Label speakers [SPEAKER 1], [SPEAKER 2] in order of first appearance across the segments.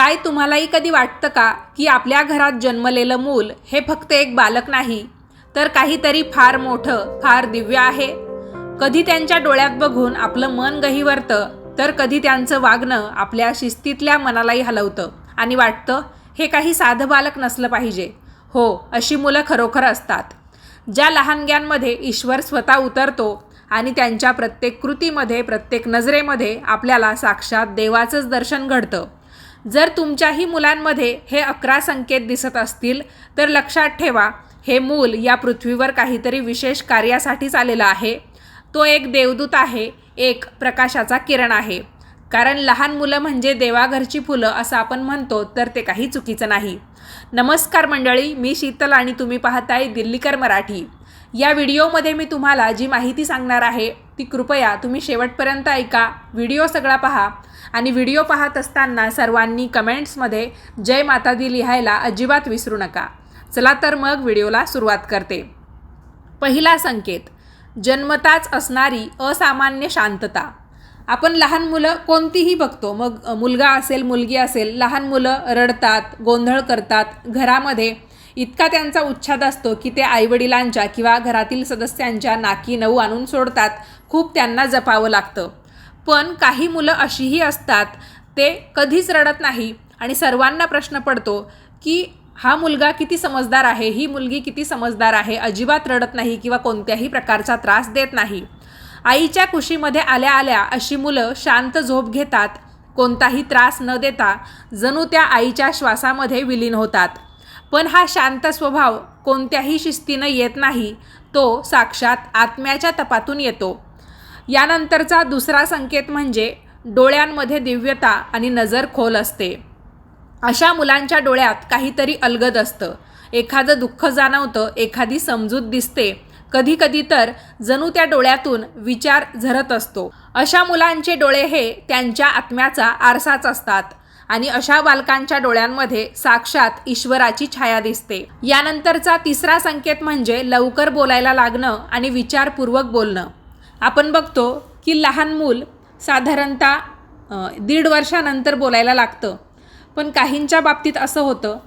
[SPEAKER 1] काय तुम्हालाही कधी वाटतं का की आपल्या घरात जन्मलेलं मूल हे फक्त एक बालक नाही? तर काहीतरी फार मोठं फार दिव्य आहे. कधी त्यांच्या डोळ्यात बघून आपलं मन गहिवरतं तर कधी त्यांचं वागणं आपल्या शिस्तीतल्या मनालाही हलवतं. आणि वाटतं हे काही साधं बालक नसलं पाहिजे. हो अशी मुलं खरोखर असतात. ज्या लहानग्यांमध्ये ईश्वर स्वतः उतरतो आणि त्यांच्या प्रत्येक कृतीमध्ये प्रत्येक नजरेमध्ये आपल्याला साक्षात देवाचंच दर्शन घडतं. जर तुमच्याही मुलांमध्ये हे अकरा संकेत दिसत असतील तर लक्षात ठेवा हे मूल या पृथ्वीवर काहीतरी विशेष कार्यासाठीच आलेलं आहे. तो एक देवदूत आहे एक प्रकाशाचा किरण आहे. कारण लहान मुलं म्हणजे देवाघरची फुलं असं आपण म्हणतो तर ते काही चुकीचं नाही. नमस्कार मंडळी मी शीतल आणि तुम्ही पाहताय दिल्लीकर मराठी. या व्हिडिओमध्ये मी तुम्हाला जी माहिती सांगणार आहे ती कृपया तुम्ही शेवटपर्यंत ऐका. व्हिडिओ सगळा पहा. आणि व्हिडिओ पाहत असताना सर्वांनी कमेंट्समध्ये जय माता दी लिहायला अजिबात विसरू नका. चला तर मग व्हिडिओला सुरुवात करते. पहिला संकेत जन्मताच असणारी असामान्य शांतता. आपण लहान मुलं कोणतीही बघतो. मग मुलगा असेल मुलगी असेल लहान मुलं रडतात गोंधळ करतात. घरामध्ये इतका त्यांचा उच्छाद असतो की ते आईवडिलांच्या किंवा घरातील सदस्यांच्या नाकी नऊ आणून सोडतात. खूप त्यांना जपावं लागतं. पण काही मुलं अशीही असतात ते कधीच रडत नाही आणि सर्वांना प्रश्न पडतो की हा मुलगा किती समजदार आहे ही मुलगी किती समजदार आहे अजिबात रडत नाही किंवा कोणत्याही प्रकारचा त्रास देत नाही. आईच्या कुशीमध्ये आल्या आल्या अशी मुलं शांत झोप घेतात कोणताही त्रास न देता जणू त्या आईच्या श्वासामध्ये विलीन होतात. पण हा शांत स्वभाव कोणत्याही शिस्तीनं येत नाही तो साक्षात आत्म्याच्या तपातून येतो. यानंतरचा दुसरा संकेत म्हणजे डोळ्यांमध्ये दिव्यता आणि नजर खोल असते. अशा मुलांच्या डोळ्यात काहीतरी अलगद असतं. एखादं दुःख जाणवतं एखादी समजूत दिसते. कधीकधी तर जणू त्या डोळ्यातून विचार झरत असतो. अशा मुलांचे डोळे हे त्यांच्या आत्म्याचा आरसाच असतात आणि अशा बालकांच्या डोळ्यांमध्ये साक्षात ईश्वराची छाया दिसते. यानंतरचा तिसरा संकेत म्हणजे लवकर बोलायला लागणं आणि विचारपूर्वक बोलणं. आपण बघतो की लहान मूल साधारणतः दीड वर्षानंतर बोलायला लागतं. पण काहींच्या बाबतीत असं होतं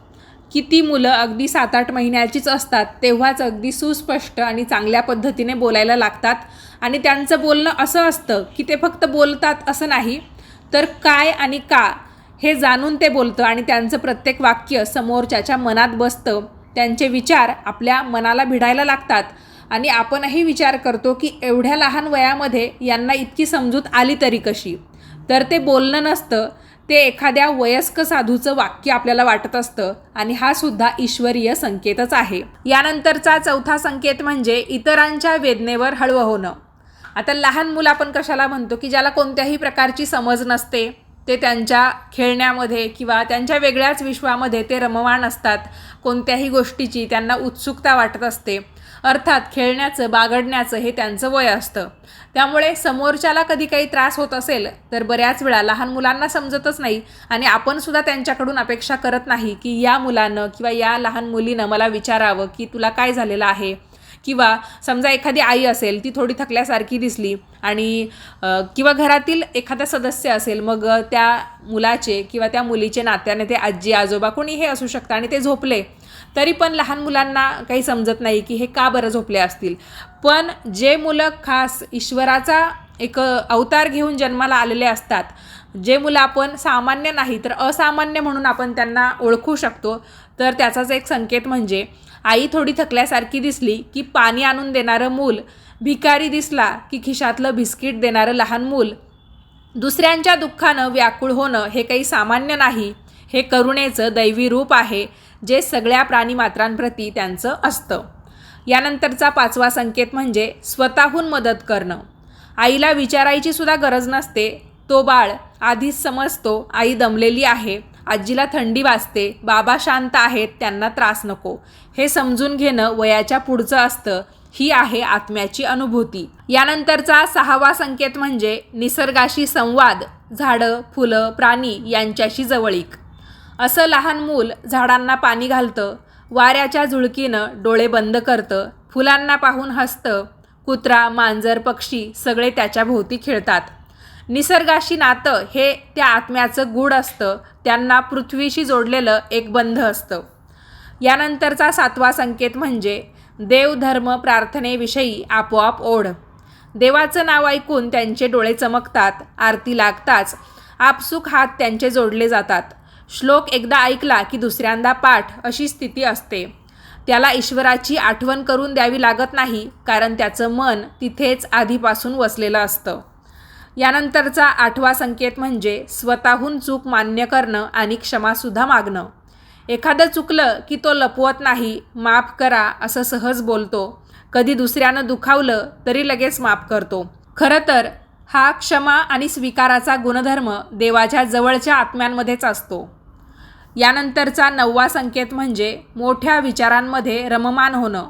[SPEAKER 1] की ती मुलं अगदी सात आठ महिन्याचीच असतात तेव्हाच अगदी सुस्पष्ट आणि चांगल्या पद्धतीने बोलायला लागतात आणि त्यांचं बोलणं असं असतं की ते फक्त बोलतात असं नाही तर काय आणि का हे जाणून ते बोलतं आणि त्यांचं प्रत्येक वाक्य समोरच्याच्या मनात बसतं. त्यांचे विचार आपल्या मनाला भिडायला लागतात. आणि आपणही विचार करतो की एवढ्या लहान वयामध्ये यांना इतकी समजूत आली तरी कशी? तर ते बोलणं नसतं ते एखाद्या वयस्क साधूचं वाक्य आपल्याला वाटत असतं आणि हा सुद्धा ईश्वरीय संकेतच आहे. यानंतरचा चौथा संकेत म्हणजे इतरांच्या वेदनेवर हळवं होणं. आता लहान मुलं आपण कशाला म्हणतो की ज्याला कोणत्याही प्रकारची समज नसते ते त्यांच्या खेळण्यामध्ये किंवा त्यांच्या वेगळ्याच विश्वामध्ये ते रममाण असतात कोणत्याही गोष्टीची त्यांना उत्सुकता वाटत असते. अर्थात खेळण्याचं बागडण्याचं हे त्यांचं वय असतं. त्यामुळे समोरच्याला कधी काही त्रास होत असेल तर बऱ्याच वेळा लहान मुलांना समजतच नाही आणि आपण सुद्धा त्यांच्याकडून अपेक्षा करत नाही की या मुलानं किंवा या लहान मुलीनं मला विचारावं की तुला काय झालेलं आहे? किंवा समजा एखादी आई असेल ती थोडी थकल्यासारखी दिसली आणि किंवा घरातील एखादा सदस्य असेल मग त्या मुलाचे किंवा त्या मुलीचे नात्याने ते आजी आजोबा कोणी हे असू शकतं आणि ते झोपले. तरी पण लहान मुलांना काही समजत नाही की हे का बरं झोपले असतील. पण जे मुलं खास ईश्वराचा एक अवतार घेऊन जन्माला आलेले असतात जे मुलं आपण सामान्य नाही तर असामान्य म्हणून आपण त्यांना ओळखू शकतो. तर त्याचाच एक संकेत म्हणजे आई थोडी थकल्यासारखी दिसली की पाणी आणून देणारं मूल भिकारी दिसला की खिशातलं बिस्किट देणारं लहान मूल. दुसऱ्यांच्या दुःखानं व्याकुळ होणं हे काही सामान्य नाही हे करुणेचं दैवी रूप आहे जे सगळ्या प्राणीमात्रांप्रती त्यांचं असतं. यानंतरचा पाचवा संकेत म्हणजे स्वतःहून मदत करणं. आईला विचारायची सुद्धा गरज नसते तो बाळ आधीच समजतो आई दमलेली आहे आजीला थंडी वाजते बाबा शांत आहेत त्यांना त्रास नको. हे समजून घेणं वयाच्या पुढचं असतं ही आहे आत्म्याची अनुभूती. यानंतरचा सहावा संकेत म्हणजे निसर्गाशी संवाद झाडं फुलं प्राणी यांच्याशी जवळीक. असं लहान मूल झाडांना पाणी घालतं वाऱ्याच्या झुळकीनं डोळे बंद करतं फुलांना पाहून हसतं कुत्रा मांजर पक्षी सगळे त्याच्या भोवती खेळतात. निसर्गाशी नातं हे त्या आत्म्याचं गूढ असतं. त्यांना पृथ्वीशी जोडलेलं एक बंध असतं. यानंतरचा सातवा संकेत म्हणजे देवधर्म प्रार्थनेविषयी आपोआप ओढ. देवाचं नाव ऐकून त्यांचे डोळे चमकतात आरती लागताच आपसुक हात त्यांचे जोडले जातात. श्लोक एकदा ऐकला की दुसऱ्यांदा पाठ अशी स्थिती असते. त्याला ईश्वराची आठवण करून द्यावी लागत नाही कारण त्याचं मन तिथेच आधीपासून वसलेलं असतं. यानंतरचा आठवा संकेत म्हणजे स्वतःहून चूक मान्य करणं आणि क्षमासुद्धा मागणं. एखादं चुकलं की तो लपवत नाही माफ करा असं सहज बोलतो. कधी दुसऱ्यानं दुखावलं तरी लगेच माफ करतो. खरं तर हा क्षमा आणि स्वीकाराचा गुणधर्म देवाच्या जवळच्या आत्म्यांमध्येच असतो. यानंतरचा नववा संकेत म्हणजे मोठ्या विचारांमध्ये रममान होणं.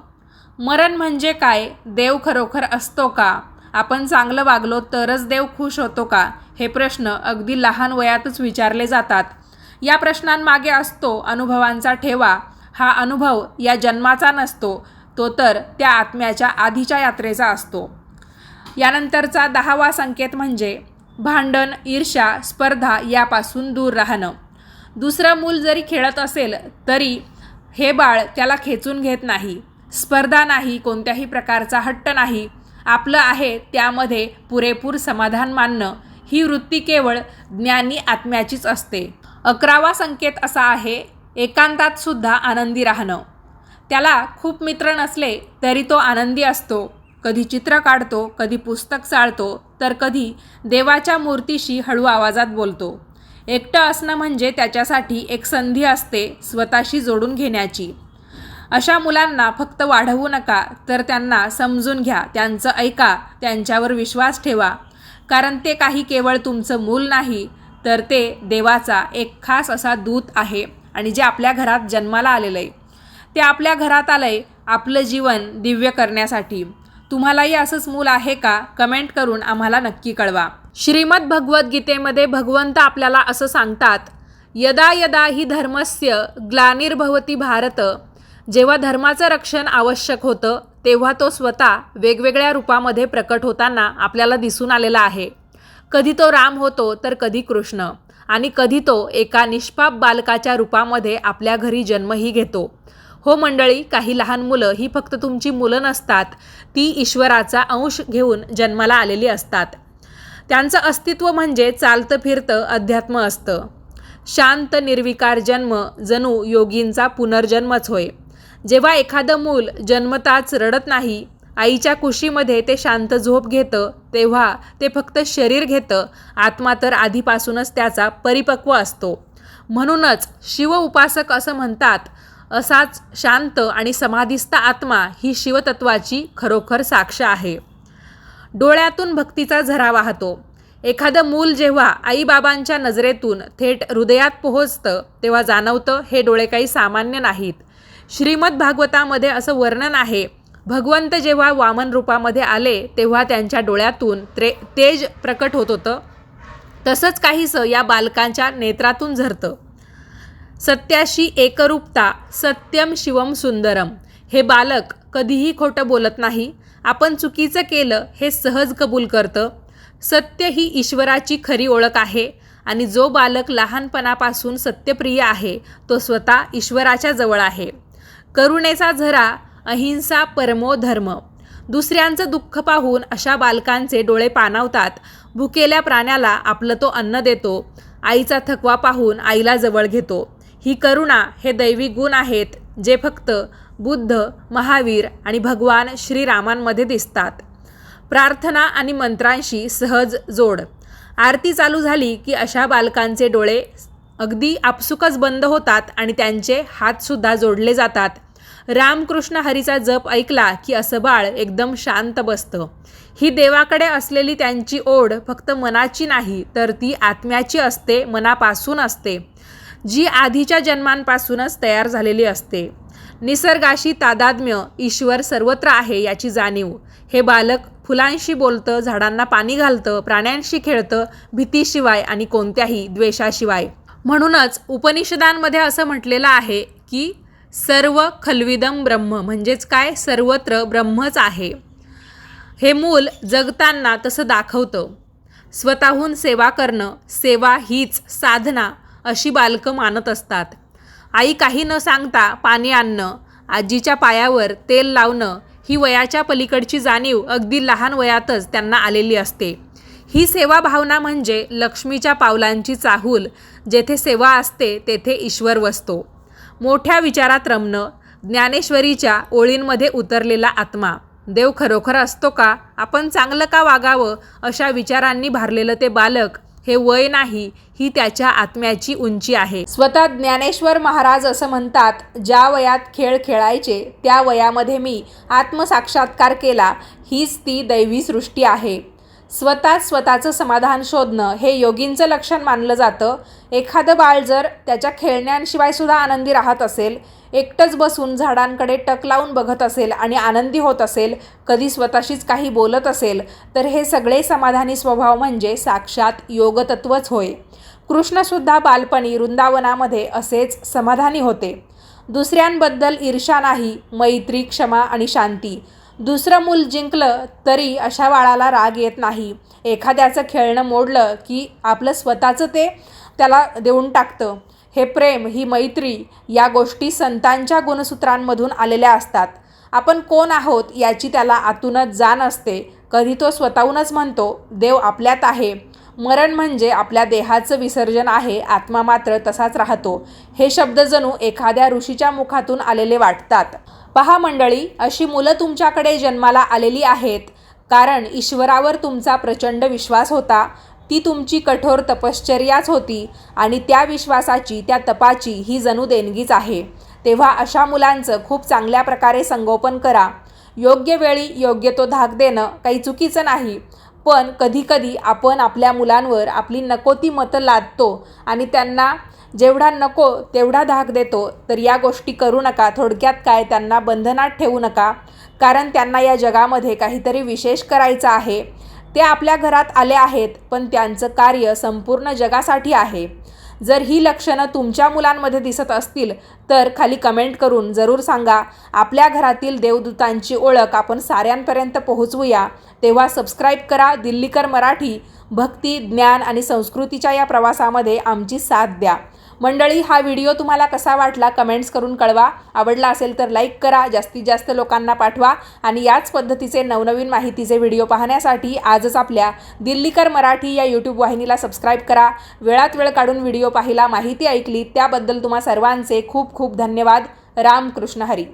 [SPEAKER 1] मरण म्हणजे काय? देव खरोखर असतो का? आपण चांगलं वागलो तरच देव खुश होतो का? हे प्रश्न अगदी लहान वयातच विचारले जातात. या प्रश्नांमागे असतो अनुभवांचा ठेवा. हा अनुभव या जन्माचा नसतो तो तर त्या आत्म्याच्या आधीच्या यात्रेचा असतो. यानंतरचा दहावा संकेत म्हणजे भांडण ईर्ष्या स्पर्धा यापासून दूर राहणं. दुसरं मूल जरी खेळत असेल तरी हे बाळ त्याला खेचून घेत नाही. स्पर्धा नाही कोणत्याही प्रकारचा हट्ट नाही. आपलं आहे त्यामध्ये पुरेपूर समाधान मानणं. ही वृत्ती केवळ ज्ञानी आत्म्याचीच असते. अकरावा संकेत असा आहे एकांतात सुद्धा आनंदी राहणं. त्याला खूप मित्र नसले तरी तो आनंदी असतो. कधी चित्र काढतो कधी पुस्तक चाळतो तर कधी देवाच्या मूर्तीशी हळू आवाजात बोलतो. एकटं असणं म्हणजे त्याच्यासाठी एक संधी असते स्वतःशी जोडून घेण्याची. अशा मुलांना फक्त वाढवू नका तर त्यांना समजून घ्या त्यांचं ऐका त्यांच्यावर विश्वास ठेवा. कारण ते काही केवळ तुमचं मूल नाही तर ते देवाचा एक खास असा दूत आहे आणि जे आपल्या घरात जन्माला आलेलं आहे ते आपल्या घरात आलं आहे आपलं जीवन दिव्य करण्यासाठी. तुम्हालाही असंच मूल आहे का? कमेंट करून आम्हाला नक्की कळवा. श्रीमद भगवद्गीतेमध्ये भगवंत आपल्याला असं सांगतात यदा यदा ही धर्मस्य ग्लानिर्भवती भारत जेव्हा धर्माचं रक्षण आवश्यक होतं तेव्हा तो स्वतः वेगवेगळ्या रूपामध्ये प्रकट होताना आपल्याला दिसून आलेला आहे. कधी तो राम होतो तर कधी कृष्ण. आणि कधी तो एका निष्पाप बालकाच्या रूपामध्ये आपल्या घरी जन्मही घेतो. हो मंडळी काही लहान मुलं ही फक्त तुमची मुलं नसतात. ती ईश्वराचा अंश घेऊन जन्माला आलेली असतात. त्यांचं अस्तित्व म्हणजे चालतं फिरतं अध्यात्म असतं. शांत निर्विकार जन्म जणू योगींचा पुनर्जन्मच होय. जेव्हा एखादं मूल जन्मताच रडत नाही आईच्या कुशीमध्ये ते शांत झोप घेतं तेव्हा ते फक्त शरीर घेतं. आत्मा तर आधीपासूनच त्याचा परिपक्व असतो. म्हणूनच शिव उपासक असं म्हणतात असाच शांत आणि समाधिस्थ आत्मा ही शिवतत्वाची खरोखर साक्ष आहे. डोळ्यातून भक्तीचा झरा वाहतो. एखादं मूल जेव्हा आईबाबांच्या नजरेतून थेट हृदयात पोहोचतं तेव्हा जाणवतं हे डोळे काही सामान्य नाहीत. श्रीमद भागवतामध्ये असं वर्णन आहे भगवंत जेव्हा वामन रूपामध्ये आले तेव्हा त्यांच्या डोळ्यातून त्रे तेज प्रकट होत होतं. तसंच काहीसं या बालकांच्या नेत्रातून झरतं. सत्याशी एकरूपता सत्यम शिवम सुंदरम हे बालक कधीही खोटं बोलत नाही. आपण चुकीचं केलं हे सहज कबूल करतं. सत्य ही ईश्वराची खरी ओळख आहे आणि जो बालक लहानपणापासून सत्यप्रिय आहे तो स्वतः ईश्वराच्या जवळ आहे. करुणेचा झरा अहिंसा परमो धर्म. दुसऱ्यांचं दुःख पाहून अशा बालकांचे डोळे पाणावतात. भुकेल्या प्राण्याला आपलं तो अन्न देतो. आईचा थकवा पाहून आईला जवळ घेतो. ही करुणा हे दैवी गुण आहेत जे फक्त बुद्ध महावीर आणि भगवान श्रीरामांमध्ये दिसतात. प्रार्थना आणि मंत्रांशी सहज जोड. आरती चालू झाली की अशा बालकांचे डोळे अगदी आपसुकच बंद होतात आणि त्यांचे हातसुद्धा जोडले जातात. रामकृष्ण हरीचा जप ऐकला की असं बाळ एकदम शांत बसतं. ही देवाकडे असलेली त्यांची ओढ फक्त मनाची नाही तर ती आत्म्याची असते मनापासून असते. जी आधीच्या जन्मांपासूनच तयार झालेली असते. निसर्गाशी तादात्म्य ईश्वर सर्वत्र आहे याची जाणीव. हे बालक फुलांशी बोलतं झाडांना पाणी घालतं प्राण्यांशी खेळतं भीतीशिवाय आणि कोणत्याही द्वेषाशिवाय. म्हणूनच उपनिषदांमध्ये असं म्हटलेलं आहे की सर्व खलविदम ब्रह्म. म्हणजेच काय? सर्वत्र ब्रह्मच आहे. हे मूल जगताना तसं दाखवतं. स्वतःहून सेवा करणं सेवा हीच साधना अशी बालकं मानत असतात. आई काही न सांगता पाणी आणणं आजीच्या पायावर तेल लावणं ही वयाच्या पलीकडची जाणीव अगदी लहान वयातच त्यांना आलेली असते. ही सेवा भावना म्हणजे लक्ष्मीच्या पावलांची चाहूल जेथे सेवा असते तेथे ईश्वर वसतो. मोठ्या विचारात रमणं ज्ञानेश्वरीच्या ओळींमध्ये उतरलेला आत्मा. देव खरोखर असतो का? आपण चांगलं का वागावं? अशा विचारांनी भारलेलं ते बालक हे वय नाही ही त्याच्या आत्म्याची उंची आहे. स्वतः ज्ञानेश्वर महाराज असं म्हणतात ज्या वयात खेळ खेळायचे त्या वयामध्ये मी आत्मसाक्षात्कार केला हीच ती दैवी सृष्टी आहे. स्वतःच स्वतःचं समाधान शोधणं हे योगींचं लक्षण मानलं जातं. एखादं बाळ जर त्याच्या खेळण्यांशिवाय सुद्धा आनंदी राहत असेल एकटंच बसून झाडांकडे टक लावून बघत असेल आणि आनंदी होत असेल कधी स्वतःशीच काही बोलत असेल तर हे सगळे समाधानी स्वभाव म्हणजे साक्षात योगतत्वच होय. कृष्णसुद्धा बालपणी वृंदावनामध्ये असेच समाधानी होते. दुसऱ्यांबद्दल ईर्षा नाही मैत्री क्षमा आणि शांती. दुसरं मूल जिंकलं तरी अशा बाळाला राग येत नाही. एखाद्याचं खेळणं मोडलं की आपलं स्वतःचं ते त्याला देऊन टाकतं. हे प्रेम ही मैत्री या गोष्टी संतांच्या गुणसूत्रांमधून आलेल्या असतात. आपण कोण आहोत याची त्याला आतूनच जाण असते. कधी तो स्वतःहूनच म्हणतो देव आपल्यात आहे. मरण म्हणजे आपल्या देहाचं विसर्जन आहे आत्मा मात्र तसाच राहतो. हे शब्द जणू एखाद्या ऋषीच्या मुखातून आलेले वाटतात. पहा मंडळी अशी मुलं तुमच्याकडे जन्माला आलेली आहेत. कारण ईश्वरावर तुमचा प्रचंड विश्वास होता. ती तुमची कठोर तपश्चर्याच होती आणि त्या विश्वासाची त्या तपाची ही जणू देणगीच आहे. तेव्हा अशा मुलांचं खूप चांगल्या प्रकारे संगोपन करा. योग्य वेळी योग्य तो धाक देणं काही चुकीचं नाही. पण कधीकधी आपण आपल्या मुलांवर आपली नको ती मतं लादतो आणि त्यांना जेवढा नको तेवढा धाक देतो तर या गोष्टी करू नका थोडक्यात काय त्यांना बंधनात ठेवू नका. कारण त्यांना या जगामध्ये काहीतरी विशेष करायचं आहे. ते आपल्या घरात आले आहेत पण त्यांचं कार्य संपूर्ण जगासाठी आहे. जर ही लक्षणं तुमच्या मुलांमध्ये दिसत असतील तर खाली कमेंट करून जरूर सांगा. आपल्या घरातील देवदूतांची ओळख आपण साऱ्यांपर्यंत पोहोचवूया. तेव्हा सबस्क्राईब करा. दिल्लीकर मराठी भक्ती ज्ञान आणि संस्कृतीच्या या प्रवासामध्ये आमची साथ द्या. मंडळी हा व्हिडिओ तुम्हाला कसा वाटला कमेंट्स करून कळवा. आवडला असेल तर लाईक करा. जास्तीत जास्त लोकांना पाठवा. आणि याच पद्धतीचे नवनवीन माहितीचे व्हिडिओ पाहण्यासाठी आजच आपल्या दिल्लीकर मराठी या यूट्यूब वाहिनीला सबस्क्राईब करा. वेळात वेळ काढून व्हिडिओ पाहिला माहिती ऐकली त्याबद्दल तुम्हा सर्वांचे खूप खूप धन्यवाद. रामकृष्ण हरी.